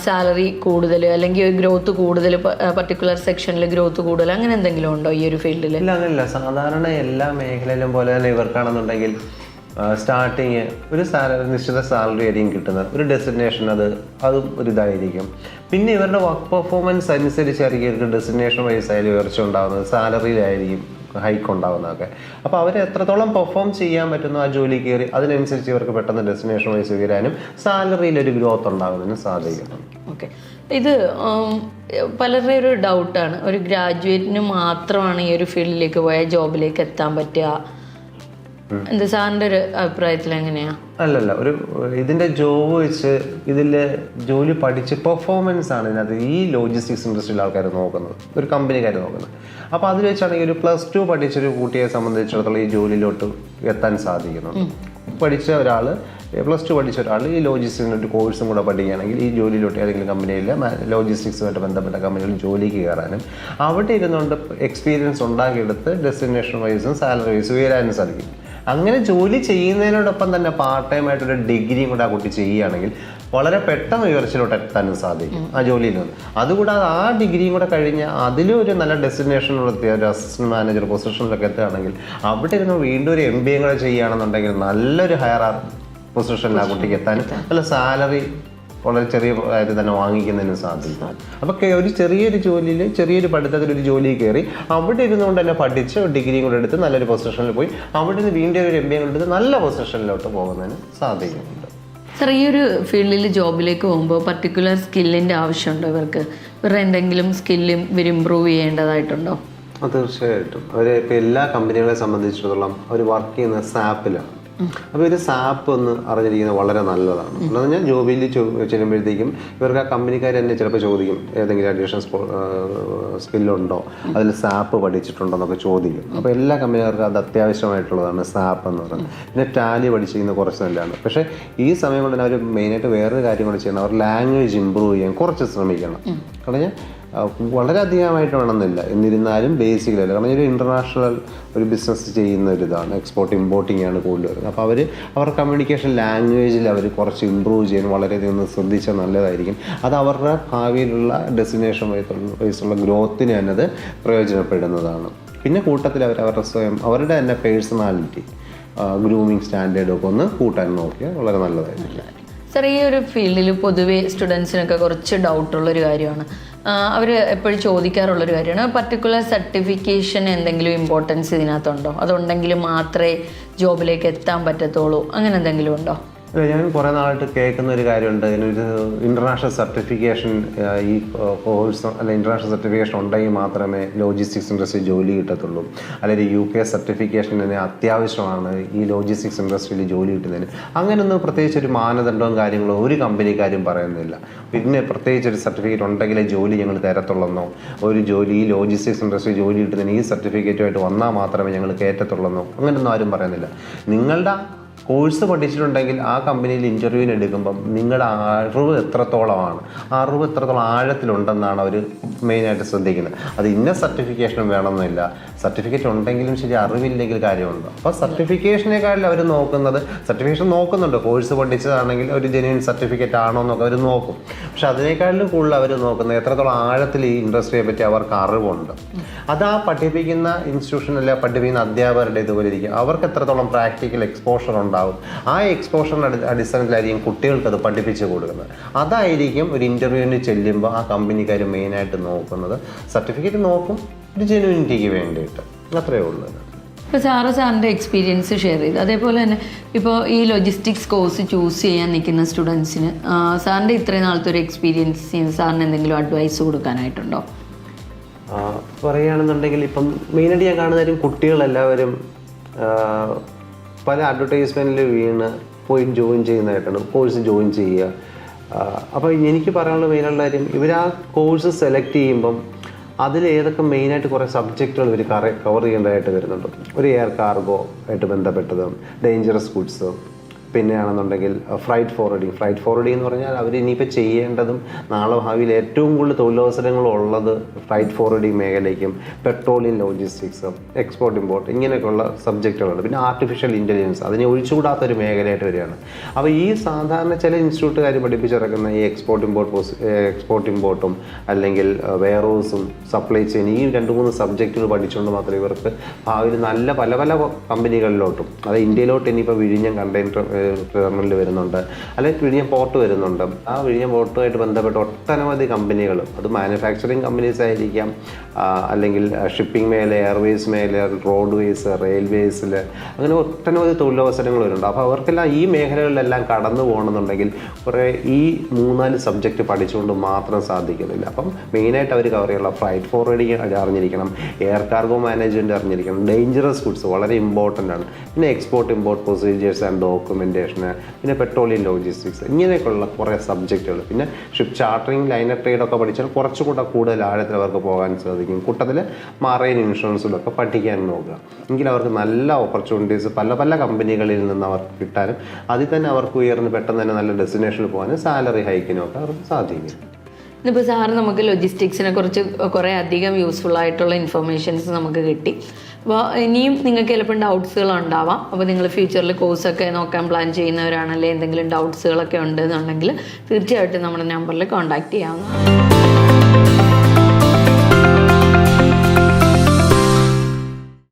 സാലറി കൂടുതൽ അല്ലെങ്കിൽ ഗ്രോത്ത് കൂടുതൽ പർട്ടിക്കുലർ സെക്ഷനിൽ ഗ്രോത്ത് കൂടുതൽ അങ്ങനെ എന്തെങ്കിലും ഉണ്ടോ ഈ ഒരു ഫീൽഡിൽ ഇല്ല അങ്ങനെയല്ല. സാധാരണ എല്ലാ മേഖലയിലും പോലെ തന്നെ ഇവർക്കാണെന്നുണ്ടെങ്കിൽ സ്റ്റാർട്ടിങ് ഒരു സാലറി നിശ്ചിത സാലറി ആയിരിക്കും കിട്ടുന്നത്. ഒരു ഡെസ്റ്റിനേഷൻ അത് അതും ഒരു ഇതായിരിക്കും. പിന്നെ ഇവരുടെ വർക്ക് പെർഫോമൻസ് അനുസരിച്ചായിരിക്കും ഇവർക്ക് ഡെസ്റ്റിനേഷൻ വൈസ് ആയാലും ഉയർച്ച ഉണ്ടാകുന്നത് സാലറിയിലായിരിക്കും ഹൈക്ക് ഉണ്ടാകുന്നതൊക്കെ അപ്പോൾ അവർ എത്രത്തോളം പെർഫോം ചെയ്യാൻ പറ്റുന്നു ആ ജോലി കയറി അതിനനുസരിച്ച് ഇവർക്ക് പെട്ടെന്ന് ഡെസ്റ്റിനേഷൻ വൈസ് ഉയരാനും സാലറിയിൽ ഒരു ഗ്രോത്ത് ഉണ്ടാകുന്നതിന് സാധിക്കുന്നു ഓക്കെ ഇത് പലരുടെ ഒരു ഡൗട്ടാണ് ഒരു ഗ്രാജുവേറ്റിന് മാത്രമാണ് ഈ ഒരു ഫീൽഡിലേക്ക് പോയാൽ ജോബിലേക്ക് എത്താൻ പറ്റുക. എന്ത് സാറിന്റെ ഒരു അഭിപ്രായത്തിൽ എങ്ങനെയാ? അല്ലല്ല ഒരു ഇതിന്റെ ജോബ് വെച്ച് ഇതിന്റെ ജോലി പഠിച്ച് പെർഫോമൻസ് ആണ് ഇതിനകത്ത് ഈ ലോജിസ്റ്റിക്സ് ഇൻഡസ്ട്രിയിൽ ആൾക്കാർ നോക്കുന്നത് ഒരു കമ്പനിക്കാർ നോക്കുന്നത്. അപ്പോൾ അതിൽ വെച്ചാണെങ്കിൽ ഒരു പ്ലസ് ടു പഠിച്ചൊരു കുട്ടിയെ സംബന്ധിച്ചിടത്തോളം ഈ ജോലിയിലോട്ട് എത്താൻ സാധിക്കുന്നുണ്ട്. പഠിച്ച ഒരാൾ പ്ലസ് ടു പഠിച്ച ഒരാൾ ഈ ലോജിസ്റ്റിക്സിന്റെ ഒരു കോഴ്സും കൂടെ പഠിക്കുകയാണെങ്കിൽ ഈ ജോലിയിലോട്ട് ഏതെങ്കിലും കമ്പനിയിൽ ലോജിസ്റ്റിക്സുമായിട്ട് ബന്ധപ്പെട്ട കമ്പനികളിൽ ജോലിക്ക് കയറാനും അവിടെ ഇരുന്നുകൊണ്ട് എക്സ്പീരിയൻസ് ഉണ്ടാക്കിയെടുത്ത് ഡെസ്റ്റിനേഷൻ വൈസും സാലറി വൈസും ഉയരാനും സാധിക്കും. അങ്ങനെ ജോലി ചെയ്യുന്നതിനോടൊപ്പം തന്നെ പാർട്ട് ടൈം ആയിട്ടൊരു ഡിഗ്രിയും കൂടെ ആ കുട്ടി ചെയ്യുകയാണെങ്കിൽ വളരെ പെട്ടെന്ന് ഉയർച്ചയിലോട്ട് എത്താനും സാധിക്കും ആ ജോലിയിൽ നിന്ന്. അതുകൂടാതെ ആ ഡിഗ്രിയും കൂടെ കഴിഞ്ഞ് അതിലും ഒരു നല്ല ഡെസ്റ്റിനേഷനിലുള്ള ഒരു അസിസ്റ്റന്റ് മാനേജർ പൊസിഷനിലൊക്കെ എത്തുകയാണെങ്കിൽ അവിടെ ഇരുന്ന് വീണ്ടും ഒരു എം ബി എ കൂടെ ചെയ്യുകയാണെന്നുണ്ടെങ്കിൽ നല്ലൊരു ഹയർ പൊസിഷനിൽ ആ കുട്ടിക്ക് എത്താനും നല്ല സാലറി വളരെ ചെറിയ ആയിട്ട് തന്നെ വാങ്ങിക്കുന്നതിന് സാധിക്കും. അപ്പോൾ ഒരു ചെറിയൊരു ജോലിയിൽ ചെറിയൊരു പഠിത്തത്തിൽ ഒരു ജോലിയിൽ കയറി അവിടെ ഇരുന്നുകൊണ്ട് തന്നെ പഠിച്ച് ഡിഗ്രിയും കൂടെ എടുത്ത് നല്ലൊരു പൊസിഷനിൽ പോയി അവിടെ നിന്ന് വീണ്ടും ഒരു എം ബി എടുത്ത് നല്ല പൊസിഷനിലോട്ട് പോകുന്നതിന് സാധിക്കുന്നുണ്ട്. സാർ ഈ ഒരു ഫീൽഡിൽ ജോബിലേക്ക് പോകുമ്പോൾ പർട്ടിക്കുലർ സ്കില്ലിന്റെ ആവശ്യമുണ്ടോ ഇവർക്ക്? ഇവരുടെ എന്തെങ്കിലും സ്കില്ലും ഇവർ ഇമ്പ്രൂവ് ചെയ്യേണ്ടതായിട്ടുണ്ടോ? തീർച്ചയായിട്ടും. അവർ ഇപ്പോൾ എല്ലാ കമ്പനികളെ സംബന്ധിച്ചിടത്തോളം അവർ വർക്ക് ചെയ്യുന്ന സാപ്പിലാണ് അപ്പോൾ ഇത് സാപ്പ് ഒന്ന് അറിഞ്ഞിരിക്കുന്നത് വളരെ നല്ലതാണ്. എന്ന് പറഞ്ഞാൽ ജോബിയിൽ ചെല്ലുമ്പോഴത്തേക്കും ഇവർക്ക് ആ കമ്പനിക്കാർ തന്നെ ചിലപ്പോൾ ചോദിക്കും ഏതെങ്കിലും അഡീഷണൽ സ്കില്ലുണ്ടോ? അതിൽ സാപ്പ് പഠിച്ചിട്ടുണ്ടോ എന്നൊക്കെ ചോദിക്കും. അപ്പോൾ എല്ലാ കമ്പനിക്കാർക്കും അത് അത്യാവശ്യമായിട്ടുള്ളതാണ് സാപ്പ് എന്ന് പറയുന്നത്. പിന്നെ ടാലി പഠിച്ചിരിക്കുന്ന കുറച്ച് നല്ലതാണ്. പക്ഷേ ഈ സമയം കൊണ്ട് തന്നെ അവർ മെയിനായിട്ട് വേറൊരു കാര്യം കൂടെ ചെയ്യണം. അവർ ലാംഗ്വേജ് ഇമ്പ്രൂവ് ചെയ്യാൻ കുറച്ച് ശ്രമിക്കണം. കാരണം ആ, വളരെ അധികമായിട്ട് വേണമെന്നില്ല. എന്നിരുന്നാലും ബേസിക് ലെവൽ കാരണം ഒരു ഇന്റർനാഷണൽ ഒരു ബിസിനസ് ചെയ്യുന്ന ഒരു ഇതാണ്. എക്സ്പോർട്ട് ഇമ്പോർട്ടിംഗ് ആണ് കൂടുതൽ വരുന്നത്. അപ്പോൾ അവർ അവരുടെ കമ്മ്യൂണിക്കേഷൻ ലാംഗ്വേജിൽ അവർ കുറച്ച് ഇമ്പ്രൂവ് ചെയ്യാൻ വളരെയധികം ശ്രദ്ധിച്ചാൽ നല്ലതായിരിക്കും. അത് അവരുടെ ഭാവിയിലുള്ള ഡെസ്റ്റിനേഷൻ വൈസുള്ള ഗ്രോത്തിന് അത് പ്രയോജനപ്പെടുന്നതാണ്. പിന്നെ കൂട്ടത്തിൽ അവർ അവരുടെ സ്വയം അവരുടെ തന്നെ പേഴ്സണാലിറ്റി ഗ്രൂമിങ് സ്റ്റാൻഡേർഡൊക്കെ ഒന്ന് കൂട്ടാൻ നോക്കിയാൽ വളരെ നല്ലതായിരിക്കും. സർ ഈ ഒരു ഫീൽഡിൽ പൊതുവേ സ്റ്റുഡൻസിനൊക്കെ കുറച്ച് ഡൗട്ടുള്ളൊരു കാര്യമാണ്. അവർ എപ്പോഴും ചോദിക്കാറുള്ളൊരു കാര്യമാണ്. പർട്ടിക്കുലർ സർട്ടിഫിക്കേഷൻ എന്തെങ്കിലും ഇമ്പോർട്ടൻസ് ഇതിനകത്തുണ്ടോ? അതുണ്ടെങ്കിൽ മാത്രമേ ജോബിലേക്ക് എത്താൻ പറ്റത്തുള്ളൂ. അങ്ങനെ എന്തെങ്കിലും ഉണ്ടോ? അല്ല ഞാൻ കുറേ നാളായിട്ട് കേൾക്കുന്ന ഒരു കാര്യമുണ്ട്. ഇതിനൊരു ഇന്റർനാഷണൽ സർട്ടിഫിക്കേഷൻ ഈ കോഴ്സ് അല്ല ഇന്റർനാഷണൽ സർട്ടിഫിക്കേഷൻ ഉണ്ടെങ്കിൽ മാത്രമേ ലോജിസ്റ്റിക്സ് ഇൻഡസ്ട്രി ജോലി കിട്ടത്തുള്ളൂ. അല്ലെങ്കിൽ യു കെ സർട്ടിഫിക്കേഷൻ തന്നെ അത്യാവശ്യമാണ്. ഈ ലോജിസ്റ്റിക്സ് ഇൻഡസ്ട്രിയിൽ ജോലി കിട്ടുന്നതിന്. അങ്ങനെയൊന്നും പ്രത്യേകിച്ച് ഒരു മാനദണ്ഡവും കാര്യങ്ങളോ ഒരു കമ്പനിക്കാരും പറയുന്നില്ല. പിന്നെ പ്രത്യേകിച്ച് ഒരു സർട്ടിഫിക്കറ്റ് ഉണ്ടെങ്കിലേ ജോലി ഞങ്ങൾ തരത്തുള്ളെന്നോ ഒരു ജോലി ഈ ലോജിസ്റ്റിക്സ് ഇൻഡസ്ട്രി ജോലി കിട്ടുന്നതിന് ഈ സർട്ടിഫിക്കറ്റുമായിട്ട് വന്നാൽ മാത്രമേ ഞങ്ങൾ കയറ്റത്തുള്ളെന്നോ അങ്ങനെയൊന്നും ആരും പറയുന്നില്ല. നിങ്ങളുടെ കോഴ്സ് പഠിച്ചിട്ടുണ്ടെങ്കിൽ ആ കമ്പനിയിൽ ഇന്റർവ്യൂവിന് എടുക്കുമ്പം നിങ്ങളുടെ അറിവ് എത്രത്തോളമാണ്? അറിവ് എത്രത്തോളം ആഴത്തിലുണ്ടെന്നാണ് അവർ മെയിനായിട്ട് ശ്രദ്ധിക്കുന്നത്. അത് ഇന്ന സർട്ടിഫിക്കേഷനും വേണമെന്നില്ല. സർട്ടിഫിക്കറ്റ് ഉണ്ടെങ്കിലും ശരി അറിവില്ലെങ്കിൽ കാര്യമുണ്ടോ? അപ്പോൾ സർട്ടിഫിക്കേഷനേക്കാളും അവർ നോക്കുന്നത് സർട്ടിഫിക്കേഷൻ നോക്കുന്നുണ്ട്. കോഴ്സ് പഠിച്ചതാണെങ്കിൽ ഒരു ജെന്യൂൻ സർട്ടിഫിക്കറ്റ് ആണോ എന്നൊക്കെ അവർ നോക്കും. പക്ഷെ അതിനേക്കാളും കൂടുതൽ അവർ നോക്കുന്നത് എത്രത്തോളം ആഴത്തിൽ ഈ ഇൻഡസ്ട്രിയെ പറ്റി അവർക്ക് അറിവുണ്ട്. അത് ആ പഠിപ്പിക്കുന്ന ഇൻസ്റ്റിറ്റ്യൂഷൻ അല്ലെ പഠിപ്പിക്കുന്ന അധ്യാപകരുടെ ഇതുപോലെ ഇരിക്കും. അവർക്ക് എത്രത്തോളം പ്രാക്ടിക്കൽ എക്സ്പോഷർ ഉണ്ടാവും. ആ എക്സ്പോഷറിന്റെ അടി അടിസ്ഥാനത്തിലായിരിക്കും കുട്ടികൾക്ക് അത് പഠിപ്പിച്ചു കൊടുക്കുന്നത്. അതായിരിക്കും ഒരു ഇന്റർവ്യൂവിന് ചെല്ലുമ്പോൾ ആ കമ്പനിക്കാർ മെയിനായിട്ട് നോക്കുന്നത്. സർട്ടിഫിക്കറ്റ് നോക്കും. ഒരു ജെനുവിനിറ്റിക്ക് വേണ്ടിയിട്ട്. അത്രേ ഉള്ളൂ. ഇപ്പോൾ സാറ് സാറിന്റെ എക്സ്പീരിയൻസ് ഷെയർ ചെയ്തു. അതേപോലെ തന്നെ ഇപ്പോൾ ഈ ലോജിസ്റ്റിക്സ് കോഴ്സ് ചൂസ് ചെയ്യാൻ നിൽക്കുന്ന സ്റ്റുഡൻസിന് സാറിന്റെ ഇത്രയും നാളത്തെ ഒരു എക്സ്പീരിയൻസ് സാറിന് എന്തെങ്കിലും അഡ്വൈസ് കൊടുക്കാനായിട്ടുണ്ടോ? പറയുകയാണെന്നുണ്ടെങ്കിൽ ഇപ്പം മെയിനായിട്ട് ഞാൻ കാണുന്ന കാര്യം കുട്ടികളെല്ലാവരും പല അഡ്വർടൈസ്മെന്റിൽ വീണ് പോയി ജോയിൻ ചെയ്യുന്നതായിട്ടാണ് കോഴ്സ് ജോയിൻ ചെയ്യുക. അപ്പോൾ എനിക്ക് പറയാനുള്ള മെയിനുള്ള കാര്യം ഇവർ ആ കോഴ്സ് സെലക്ട് ചെയ്യുമ്പം അതിൽ ഏതൊക്കെ മെയിനായിട്ട് കുറേ സബ്ജക്റ്റുകൾ ഇവർ കവർ ചെയ്യേണ്ടതായിട്ട് വരുന്നുണ്ട്. ഒരു എയർ കാർഗോ ആയിട്ട് ബന്ധപ്പെട്ടതും ഡേഞ്ചറസ് ഗുഡ്സ് പിന്നെയാണെന്നുണ്ടെങ്കിൽ ഫ്ലൈറ്റ് ഫോർവേഡിങ് ഫ്ലൈറ്റ് ഫോർവേഡിംഗ് എന്ന് പറഞ്ഞാൽ അവർ ഇനിയിപ്പോൾ ചെയ്യേണ്ടതും നാളെ ഭാവിയിൽ ഏറ്റവും കൂടുതൽ തൊഴിലവസരങ്ങൾ ഉള്ളത് ഫ്ലൈറ്റ് ഫോർവേഡിംഗ് മേഖലയ്ക്കും പെട്രോളിയം ലോജിസ്റ്റിക്സ് എക്സ്പോർട്ട് ഇമ്പോർട്ട് ഇങ്ങനെയൊക്കെയുള്ള സബ്ജക്റ്റുകളുണ്ട് പിന്നെ ആർട്ടിഫിഷ്യൽ ഇന്റലിജൻസ് അതിനെ ഒഴിച്ചുകൂടാത്തൊരു മേഖലയായിട്ട് വരികയാണ്. അപ്പോൾ ഈ സാധാരണ ചില ഇൻസ്റ്റിറ്റ്യൂട്ടുകാർ പഠിപ്പിച്ചിറക്കുന്ന ഈ എക്സ്പോർട്ട് ഇമ്പോർട്ട് പോസ് എക്സ്പോർട്ട് ഇമ്പോർട്ടും അല്ലെങ്കിൽ വെയർഹൗസും സപ്ലൈ ചെയിൻ ഈ രണ്ട് മൂന്ന് സബ്ജക്റ്റുകൾ പഠിച്ചുകൊണ്ട് മാത്രമേ ഇവർക്ക് ഭാവിയിൽ നല്ല പല പല കമ്പനികളിലോട്ടും അതായത് ഇന്ത്യയിലോട്ട് ഇനിയിപ്പോൾ വിഴിഞ്ഞം കണ്ടെയ്നർ ടെർമിനൽ വരുന്നുണ്ട്. അല്ലെങ്കിൽ വിഴിഞ്ഞ പോർട്ട് വരുന്നുണ്ട്. ആ വിഴിഞ്ഞ പോർട്ടുമായിട്ട് ബന്ധപ്പെട്ട് ഒട്ടനവധി കമ്പനികൾ അത് മാനുഫാക്ചറിങ് കമ്പനീസ് ആയിരിക്കാം അല്ലെങ്കിൽ ഷിപ്പിംഗ് മേലെ എയർവേസ് മേലെ റോഡ്വേസ് റെയിൽവേസിൽ അങ്ങനെ ഒട്ടനവധി തൊഴിലവസരങ്ങൾ വരുന്നുണ്ട്. അപ്പോൾ അവർക്കെല്ലാം ഈ മേഖലകളിലെല്ലാം കടന്നു പോകണമെന്നുണ്ടെങ്കിൽ കുറേ ഈ മൂന്നാൽ സബ്ജക്റ്റ് പഠിച്ചുകൊണ്ട് മാത്രം സാധിക്കുന്നില്ല. അപ്പം മെയിനായിട്ട് അവർ കവർ ചെയ്യാനുള്ള ഫ്ലൈറ്റ് ഫോർവേഡിങ് അറിഞ്ഞിരിക്കണം എയർ കാർഗോ മാനേജ്മെന്റ് അറിഞ്ഞിരിക്കണം ഡേഞ്ചറസ് ഗുഡ്സ് വളരെ ഇമ്പോർട്ടന്റ് ആണ്. പിന്നെ എക്സ്പോർട്ട് ഇമ്പോർട്ട് പ്രൊസീജിയേഴ്സ് ആൻഡ് ഡോക്യുമെന്റേഷന് പിന്നെ പെട്രോളിയം ലോജിസ്റ്റിക്സ് ഇങ്ങനെയൊക്കെയുള്ള കുറേ സബ്ജക്റ്റുകൾ പിന്നെ ഷിപ്പ് ചാർട്ടറിങ് ലൈനർ ട്രേഡൊക്കെ പഠിച്ചാൽ കുറച്ചുകൂടെ കൂടുതൽ ആഴത്തിൽ അവർക്ക് പോകാൻ സാധിക്കും. കൂട്ടത്തിൽ മറൈൻ ഇൻഷുറൻസിലൊക്കെ പഠിക്കാൻ നോക്കുക. എങ്കിൽ അവർക്ക് നല്ല ഓപ്പർച്യൂണിറ്റീസ് പല പല കമ്പനികളിൽ നിന്ന് അവർക്ക് കിട്ടാനും അതിൽ തന്നെ അവർക്ക് ഉയർന്ന് പെട്ടെന്ന് തന്നെ നല്ല ഡെസ്റ്റിനേഷനിൽ പോകാനും സാലറി ഹൈക്കിനും ഒക്കെ അവർക്ക് സാധിക്കും. ഇന്നിപ്പോൾ സാറ് നമുക്ക് ലോജിസ്റ്റിക്സിനെ കുറിച്ച് കുറേ അധികം യൂസ്ഫുൾ ആയിട്ടുള്ള ഇൻഫർമേഷൻസ് നമുക്ക് കിട്ടി. അപ്പോൾ ഇനിയും നിങ്ങൾക്ക് ചിലപ്പോൾ ഡൗട്ട്സുകൾ ഉണ്ടാവാം അപ്പോൾ നിങ്ങൾ ഫ്യൂച്ചറിൽ കോഴ്സൊക്കെ നോക്കാൻ പ്ലാൻ ചെയ്യുന്നവരാണല്ലേ എന്തെങ്കിലും ഡൗട്ട്സുകളൊക്കെ ഉണ്ടെന്നുണ്ടെങ്കിൽ തീർച്ചയായിട്ടും നമ്മുടെ നമ്പറിൽ കോൺടാക്റ്റ് ചെയ്യാവുന്നതാണ്.